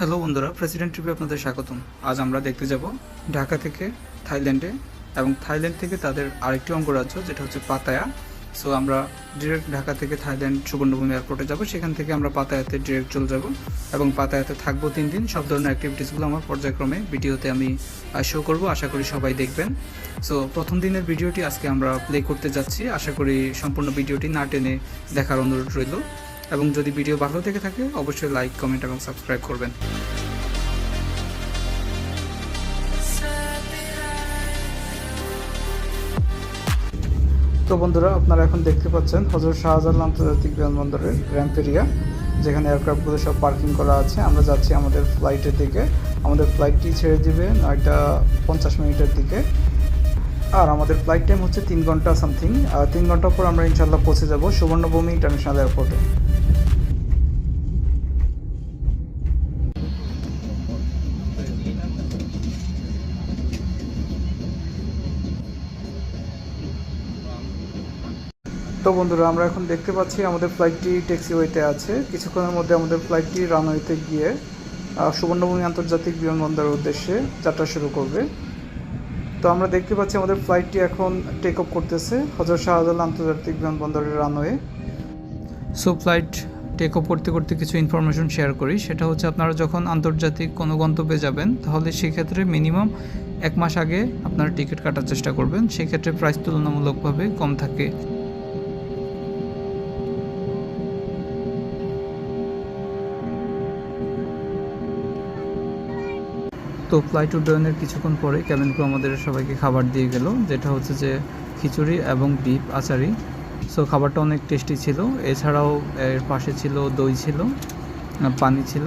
Hello বন্ধুরা president ট্রিপে আপনাদের স্বাগতম। আজ আমরা দেখতে যাব ঢাকা থেকে থাইল্যান্ডে এবং থাইল্যান্ড থেকে তাদের আরেকটি অঙ্গরাজ্য, যেটা হচ্ছে পাতায়া। সো আমরা ডিরেক্ট ঢাকা থেকে থাইল্যান্ড সুবর্ণভূমি এয়ারপোর্টে যাব। সেখান থেকে আমরা পাতায়াতে ডিরেক্ট চলে যাব এবং পাতায়াতে থাকব তিন দিন। সব ধরনের অ্যাক্টিভিটিসগুলো আমার পর্যায়ক্রমে ভিডিওতে আমি শো করব। আশা করি সবাই দেখবেন। সো প্রথম দিনের ভিডিওটি আজকে আমরা প্লে করতে যাচ্ছি। আশা করি সম্পূর্ণ ভিডিওটি না টেনে দেখার অনুরোধ রইল। এবং যদি ভিডিও ভালো থেকে থাকে, অবশ্যই লাইক কমেন্ট এবং সাবস্ক্রাইব করবেন। তো বন্ধুরা, আপনারা এখন দেখতে পাচ্ছেন হজরত শাহজালাল আন্তর্জাতিক বিমানবন্দরের র্যাম্প এরিয়া যেখানে এয়ারক্রাফটগুলো সব পার্কিং করা আছে। আমরা যাচ্ছি আমাদের ফ্লাইটের দিকে। আমাদের ফ্লাইটটি ছেড়ে দিবে নয়টা পঞ্চাশ মিনিটের দিকে। আর আমাদের ফ্লাইট টাইম হচ্ছে তিন ঘণ্টা সামথিং তিন ঘণ্টা পর আমরা ইনশাল্লাহ পৌঁছে যাব সুবর্ণভূমি ইন্টারন্যাশনাল এয়ারপোর্টে তো বন্ধুরা, আমরা এখন দেখতে পাচ্ছি আমাদের ফ্লাইটটি ট্যাক্সিওয়েতে আছে। কিছুক্ষণের মধ্যে আমাদের ফ্লাইটটি রানওয়েতে গিয়ে সুবর্ণভূমি আন্তর্জাতিক বিমানবন্দরের উদ্দেশ্যে যাত্রা শুরু করবে। তো আমরা দেখতে পাচ্ছি আমাদের ফ্লাইটটি এখন টেক অফ করতেছে, হজরত শাহজালাল আন্তর্জাতিক বিমানবন্দরের runway so flight take off করতে করতে কিছু ইনফরমেশন শেয়ার করি। সেটা হচ্ছে আপনারা যখন আন্তর্জাতিক কোনো গন্তব্যে যাবেন, তাহলে সেক্ষেত্রে মিনিমাম এক মাস আগে আপনারা টিকিট কাটার চেষ্টা করবেন। সেক্ষেত্রে প্রাইস তুলনামূলকভাবে কম থাকে। তো ফ্লাইট উড্ডয়নের কিছুক্ষণ পরে ক্যাবিন ক্রু আমাদের সবাইকে খাবার দিয়ে গেল, যেটা হচ্ছে যে খিচুড়ি এবং বিপ আচারি। সো খাবারটা অনেক টেস্টি ছিল। এছাড়াও এর পাশে ছিল দই ছিল পানি ছিল।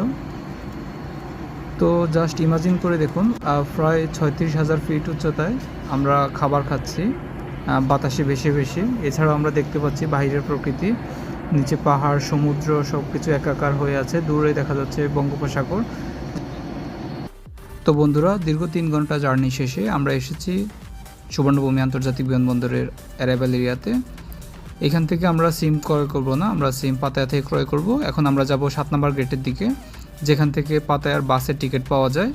তো জাস্ট ইমাজিন করে দেখুন প্রায় ছয়ত্রিশ হাজার ফিট উচ্চতায় আমরা খাবার খাচ্ছি বাতাসে ভেসে ভেসে। এছাড়াও আমরা দেখতে পাচ্ছি বাইরের প্রকৃতি, নিচে পাহাড়, সমুদ্র সব কিছু একাকার হয়ে আছে। দূরে দেখা যাচ্ছে বঙ্গোপসাগর। তো বন্ধুরা, দীর্ঘ তিন ঘণ্টা জার্নি শেষে আমরা এসেছি সুবর্ণভূমি আন্তর্জাতিক বিমানবন্দরের অ্যারাইভাল এরিয়াতে। এখান থেকে আমরা সিম ক্রয় করব না, আমরা সিম পাতায়া থেকে ক্রয় করব। এখন আমরা যাব সাত নম্বর গেটের দিকে, যেখান থেকে পাতায়ার বাসের টিকিট পাওয়া যায়।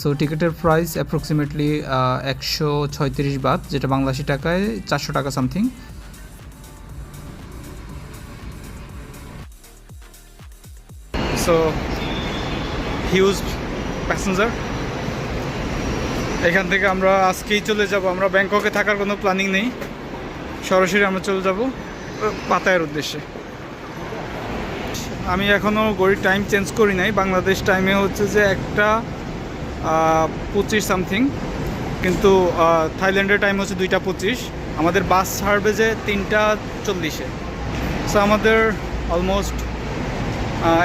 সো টিকিটের প্রাইস অ্যাপ্রক্সিমেটলি একশো ছয়ত্রিশ বাত যেটা বাংলাদেশি টাকায় চারশো টাকা সামথিং সো হিউজ প্যাসেঞ্জার এখান থেকে আমরা আজকেই চলে যাব। আমরা ব্যাংককে থাকার কোনো প্ল্যানিং নেই। সরাসরি আমরা চলে যাব, পাতায়ের উদ্দেশ্যে। আমি এখনও গড়ির টাইম চেঞ্জ করি নাই। বাংলাদেশ টাইমে হচ্ছে যে একটা পঁচিশ সামথিং কিন্তু থাইল্যান্ডের টাইম হচ্ছে দুইটা পঁচিশ। আমাদের বাস ছাড়বে যে তিনটা চল্লিশে। সো আমাদের অলমোস্ট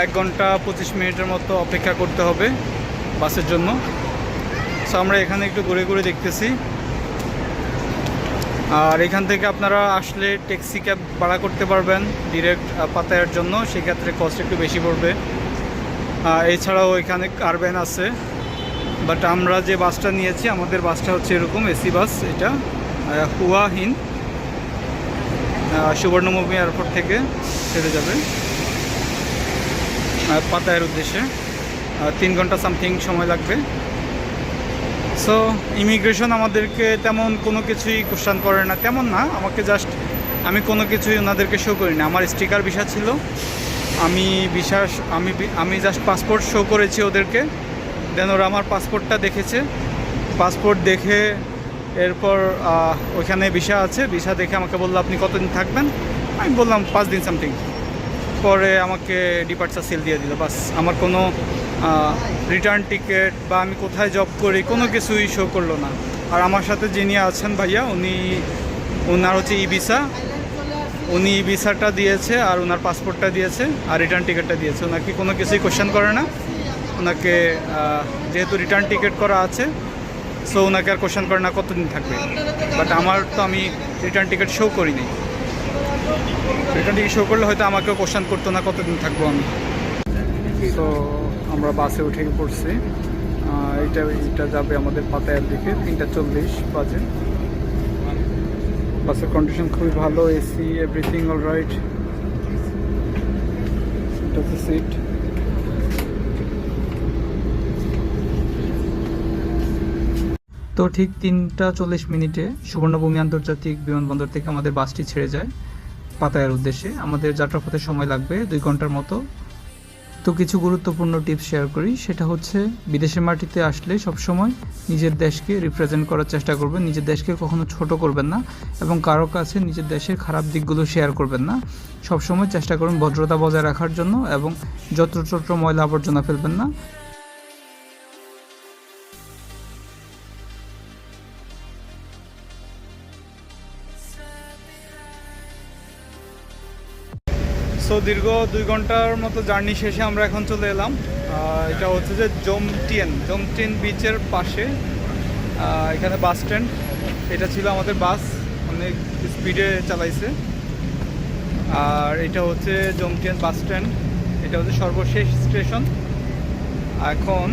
এক ঘণ্টা পঁচিশ মিনিটের মতো অপেক্ষা করতে হবে বাসের জন্য। সো আমরা এখানে একটু ঘুরে ঘুরে দেখতেছি। আর এখান থেকে আপনারা আসলে ট্যাক্সি ক্যাব ভাড়া করতে পারবেন ডিরেক্ট পাতায়ার জন্য। সেক্ষেত্রে কস্ট একটু বেশি পড়বে। এছাড়াও এখানে কারভ্যান আছে। বাট আমরা যে বাসটা নিয়েছি, আমাদের বাসটা হচ্ছে এরকম, এসি বাস এটা হুয়াহিন। সুবর্ণভূমি এয়ারপোর্ট থেকে ছেড়ে যাবে। পাতায়ের উদ্দেশ্যে। তিন ঘণ্টা সামথিং সময় লাগবে। সো ইমিগ্রেশন আমাদেরকে তেমন কোনো কিছুই কোশ্চান করে না। তেমন না, আমাকে জাস্ট আমি কোনো কিছুই ওনাদেরকে শো করি না। আমার স্টিকার ভিসা ছিল। আমি বিশ্বাস আমি আমি জাস্ট পাসপোর্ট শো করেছি ওদেরকে। দেন ওরা আমার পাসপোর্টটা দেখেছে। পাসপোর্ট দেখে এরপর ওইখানে ভিসা আছে। ভিসা দেখে আমাকে বলল, আপনি কতদিন থাকবেন? আমি বললাম, পাঁচ দিন সামথিং পরে আমাকে ডিপার্চার সেল দিয়ে দিল। বাস, আমার কোনো রিটার্ন টিকিট বা আমি কোথায় জব করি, কোনো কিছুই শো করল না। আর আমার সাথে যিনি আছেন ভাইয়া, উনি ওনার হচ্ছে ই ভিসা উনি ই ভিসাটা দিয়েছে আর ওনার পাসপোর্টটা দিয়েছে আর রিটার্ন টিকিটটা দিয়েছে। ওনাকে কোনো কিছুই কোশ্চেন করে না। ওনাকে যেহেতু রিটার্ন টিকিট করা আছে সো ওনাকে আর কোশ্চেন করে না কতদিন থাকবে। বাট আমার তো আমি রিটার্ন টিকিট শো করিনি। রিটার্ন শো করলে হয়তো আমাকেও কোশ্চান করতো না কতদিন থাকব আমি। তো আমরা বাসে উঠে পড়ছি। এটা এটা যাবে আমাদের পাতায়ার দিকে, তিনটা চল্লিশ বাজে। বাসের কন্ডিশন খুবই ভালো AC everything all right seat তো ঠিক তিনটা চল্লিশ মিনিটে সুবর্ণভূমি আন্তর্জাতিক বিমানবন্দর থেকে আমাদের বাসটি ছেড়ে যায়। পাতায়ার উদ্দেশ্যে। আমাদের যাত্রাপথে সময় লাগবে দুই ঘণ্টার মতো। তো কিছু গুরুত্বপূর্ণ টিপস শেয়ার করি। সেটা হচ্ছে, বিদেশের মাটিতে আসলে সবসময় নিজের দেশকে রিপ্রেজেন্ট করার চেষ্টা করবেন। নিজের দেশকে কখনো ছোট করবেন না এবং কারও কাছে নিজের দেশের খারাপ দিকগুলো শেয়ার করবেন না। সবসময় চেষ্টা করুন ভদ্রতা বজায় রাখার জন্য এবং যত্রতত্র ময়লা আবর্জনা ফেলবেন না। সো দীর্ঘ দুই ঘণ্টার মতো জার্নি শেষে আমরা এখন চলে এলাম। এটা হচ্ছে যে জমটিয়েন জমটিয়েন বিচের পাশে এখানে বাস স্ট্যান্ড। এটা ছিল আমাদের বাস, অনেক স্পিডে চালাইছে। আর এটা হচ্ছে জমটিয়েন বাস স্ট্যান্ড, এটা হচ্ছে সর্বশেষ স্টেশন। এখন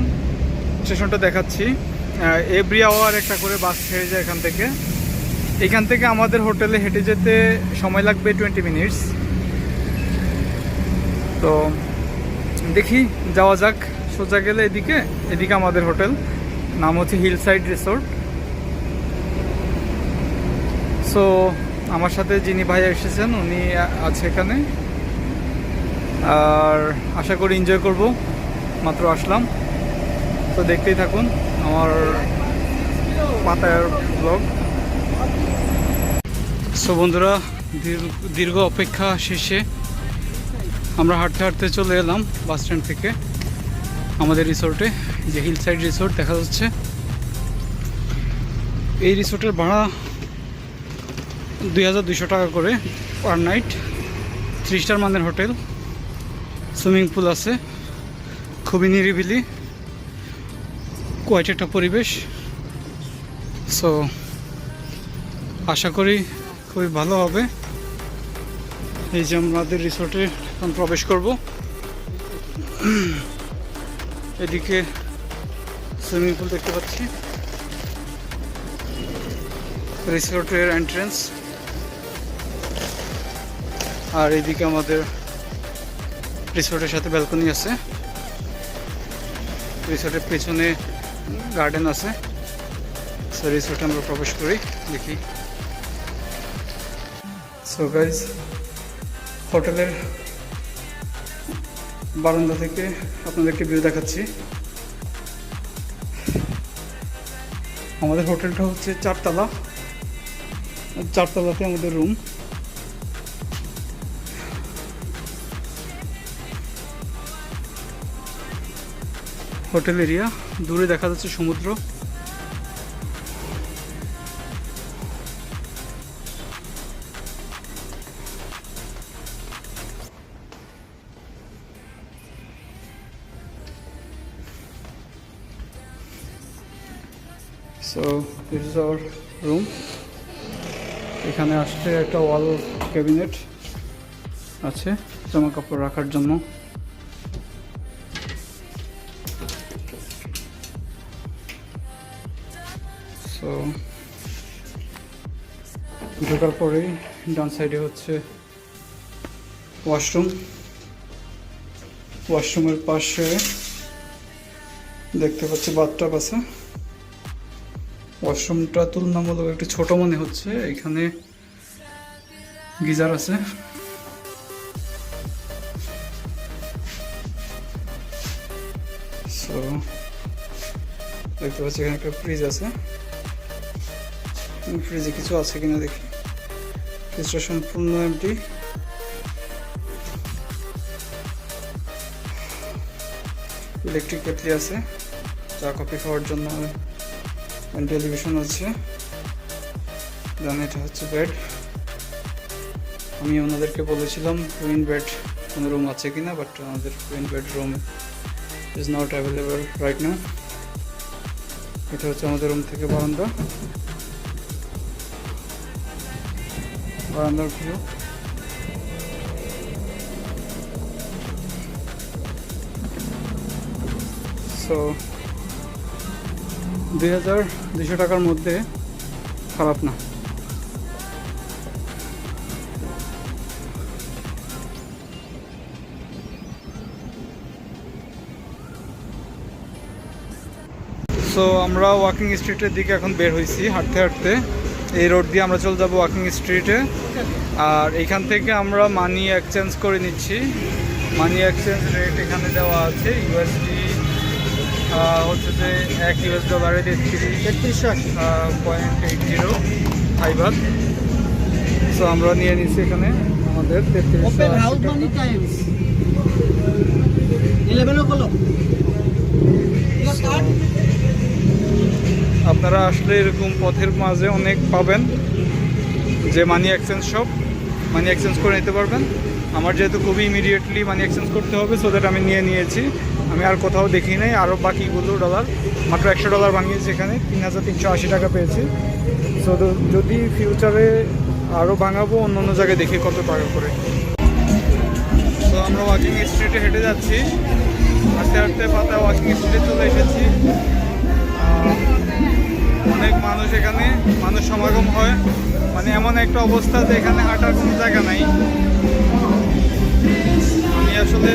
স্টেশনটা দেখাচ্ছি। এভরি আওয়ার একটা করে বাস ছেড়ে যায় এখান থেকে। এখান থেকে আমাদের হোটেলে হেঁটে যেতে সময় লাগবে টোয়েন্টি মিনিটস। তো দেখি, যাওয়া যাক। সোজা গেলে এদিকে এদিকে আমাদের হোটেল। নাম হচ্ছে হিল সাইড রিসোর্ট সো আমার সাথে যিনি ভাইয়া এসেছেন, উনি আছে এখানে। আর আশা করি এনজয় করব। মাত্র আসলাম। তো দেখতেই থাকুন আমার পাতার ব্লগ সো বন্ধুরা দীর্ঘ অপেক্ষা শেষে আমরা হাঁটতে হাঁটতে চলে এলাম বাস স্ট্যান্ড থেকে। আমাদের রিসোর্টে যে হিল সাইড রিসোর্ট দেখা যাচ্ছে। এই রিসোর্টের ভাড়া দুই হাজার টাকা করে পার নাইট। থ্রি স্টার মানের হোটেল, সুইমিং পুল আছে, খুবই নিরিবিলি, কোয়াইট একটা পরিবেশ। সো আশা করি খুবই ভালো হবে। এই যে আমাদের রিসোর্টে এখন প্রবেশ করব। এদিকে সুইমিং পুল দেখতে পাচ্ছি। রিসোর্টের এন্ট্রেন্স আর এদিকে আমাদের রিসোর্টের সাথে ব্যালকনি আছে। রিসোর্টের পেছনে গার্ডেন আছে। সো রিসোর্টে আমরা প্রবেশ করি, দেখি। সো গাইজ হোটেলের বারান্দা থেকে আপনাদেরকে ভিউ দেখাচ্ছি। আমাদের হোটেলটা হচ্ছে চারতলা। চারতলাতে আমাদের রুম হোটেল এরিয়া দূরে দেখা যাচ্ছে সমুদ্র। দিস ইজ আওয়ার রুম এখানে আসলে একটা ওয়াল ক্যাবিনেট আছে, জামা কাপড় রাখার জন্য। সো ঢোকার পরেই ডান সাইডে হচ্ছে ওয়াশরুম ওয়াশরুমের পাশে দেখতে পাচ্ছি বাথটাব আছে। ওয়াশরুমটা তুলনামূলক একটু ছোট মনে হচ্ছে। এখানে গিজার আছে। সো দেখতে পাচ্ছি এখানে একটা ফ্রিজ আছে। ফ্রিজে কিছু আছে কিনা দেখি। ফ্রিজটা সম্পূর্ণ এমটি ইলেকট্রিক কেটলি আছে। চা কফি খাওয়ার জন্য টেলিভিশন আছে দেন এটা হচ্ছে বেড আমি ওনাদেরকে বলেছিলাম টুইন বেড কোনো রুম আছে কিনা বাট আমাদের twin bed room is not available right now এটা হচ্ছে আমাদের রুম থেকে বারান্দা। বারান্দার ভিউ সো দুই হাজার দুশো টাকার মধ্যে খারাপ না। সো আমরা ওয়াকিং স্ট্রিটের দিকে এখন বের হয়েছি হাঁটতে হাঁটতে। এই রোড দিয়ে আমরা চলে যাব ওয়াকিং স্ট্রিটে আর এখান থেকে আমরা মানি এক্সচেঞ্জ করে নিচ্ছি। মানি এক্সচেঞ্জ রেট এখানে দেওয়া আছে ইউএসডি হচ্ছে যে এক ইউএস ডলারে তেত্রিশ তেত্রিশশো আশি। পয়েন্ট এইট জিরো ফাইবার সো আমরা নিয়ে নিচ্ছি এখানে আমাদের আপনারা আসলে এরকম পথের মাঝে অনেক পাবেন যে money exchange shop money exchange করে নিতে পারবেন। আমার যেহেতু খুবই ইমিডিয়েটলি মানি এক্সচেঞ্জ করতে হবে সো দ্যাট আমি নিয়ে নিয়েছি। আমি আর কোথাও দেখি নাই আরও বাকিগুলো ডলার মাত্র একশো ডলার ভাঙিয়েছি এখানে, তিন হাজার তিনশো আশি টাকা পেয়েছি। সো যদি ফিউচারে আরও ভাঙাবো অন্য অন্য জায়গায় দেখি কত টাকা করে। তো আমরা ওয়াকিং স্ট্রিটে হেঁটে যাচ্ছি। হাঁটতে হাঁটতে পাতা ওয়াকিং স্ট্রিটে চলে এসেছি। অনেক মানুষ এখানে, মানুষ সমাগম হয়। মানে এমন একটা অবস্থা যে এখানে হাঁটার কোনো জায়গা নাই। আমি আসলে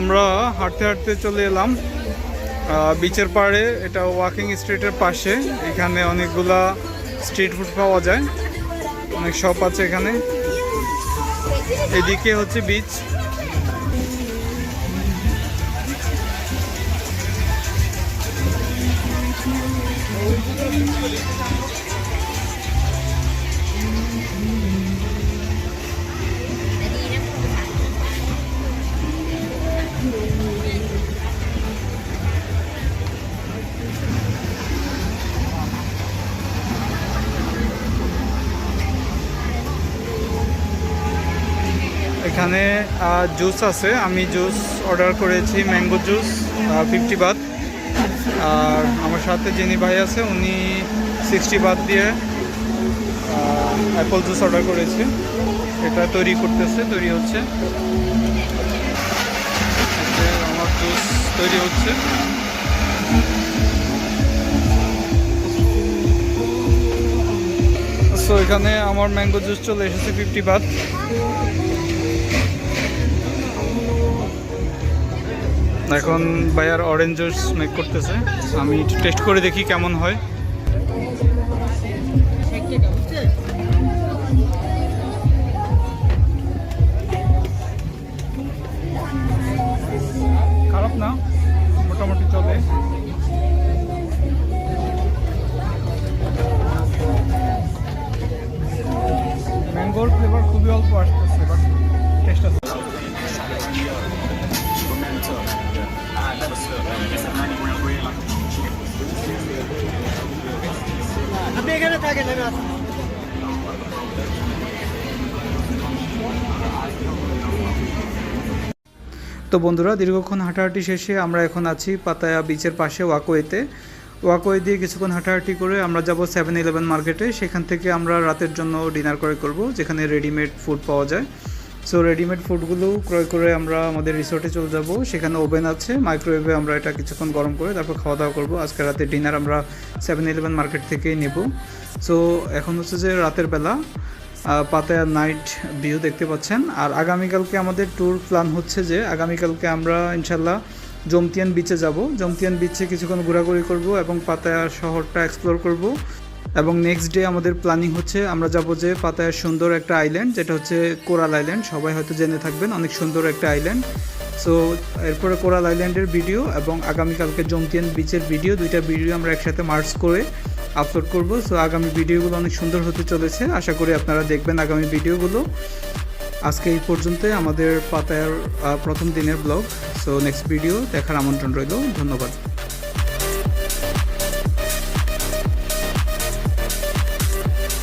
আমরা হাঁটতে হাঁটতে চলে এলাম। বিচের পাড়ে, এটা ওয়াকিং স্ট্রিটের পাশে। এখানে অনেকগুলা স্ট্রিট ফুড পাওয়া যায়। অনেক শপ আছে এখানে। এদিকে হচ্ছে বিচ এখানে জুস আছে। আমি জুস অর্ডার করেছি, ম্যাঙ্গো জুস ফিফটি বাদ। আর আমার সাথে যিনি ভাই আছে, উনি সিক্সটি বাদ দিয়ে অ্যাপল জুস অর্ডার করেছে। এটা তৈরি করতেছে, তৈরি হচ্ছে। তৈরি হচ্ছে। সো এখানে আমার ম্যাঙ্গো জুস চলে এসেছে ফিফটি বাদ এখন ভাইয়ার অরেঞ্জ জুস মেক করতেছে। আমি টেস্ট করে দেখি কেমন হয়। খারাপ না? চলে ম্যাঙ্গোর ফ্লেভার খুবই অল্প আসতেছে বাট টেস্ট আছে আপনি এখানে থাকেন আমি তো বন্ধুরা, দীর্ঘক্ষণ হাঁটাহাঁটি শেষে আমরা এখন আছি পাতায়া বিচের পাশে ওয়াকওয়েতে। ওয়াকওয়ে দিয়ে কিছুক্ষণ হাঁটাহাঁটি করে আমরা যাব সেভেন ইলেভেন মার্কেটে সেখান থেকে আমরা রাতের জন্য ডিনার ক্রয় করব, যেখানে রেডিমেড ফুড পাওয়া যায়। সো রেডিমেড ফুডগুলো ক্রয় করে আমরা আমাদের রিসোর্টে চলে যাব। সেখানে ওভেন আছে মাইক্রোওয়েভে আমরা এটা কিছুক্ষণ গরম করে তারপর খাওয়া দাওয়া করব। আজকে রাতে ডিনার আমরা সেভেন ইলেভেন মার্কেট থেকেই নেব। সো এখন হচ্ছে যে রাতের বেলা। পাতায়া নাইট ভিউ দেখতে পাচ্ছেন। আর আগামীকালকে আমাদের ট্যুর প্ল্যান হচ্ছে যে, আগামীকালকে আমরা ইনশাল্লাহ জমতিয়ান বিচে যাব। জমতিয়ান বিচে কিছুক্ষণ ঘোরাঘুরি করব এবং পাতায়া শহরটা এক্সপ্লোর করব। এবং নেক্সট ডে আমাদের প্ল্যানিং হচ্ছে, আমরা যাব যে পাতায়ার সুন্দর একটা আইল্যান্ড যেটা হচ্ছে কোরাল আইল্যান্ড সবাই হয়তো জেনে থাকবেন, অনেক সুন্দর একটা আইল্যান্ড সো এরপরে কোরাল আইল্যান্ডের ভিডিও এবং আগামীকালকে জমতিয়ান বিচের ভিডিও দুইটা ভিডিও আমরা একসাথে মার্চ করে আপলোড করব। সো আগামী ভিডিওগুলো অনেক সুন্দর হতে চলেছে। আশা করি আপনারা দেখবেন আগামী ভিডিওগুলো। আজকে এই পর্যন্ত আমাদের পাতায়ার প্রথম দিনের ব্লগ। সো নেক্সট ভিডিও দেখার আমন্ত্রণ রইল। ধন্যবাদ।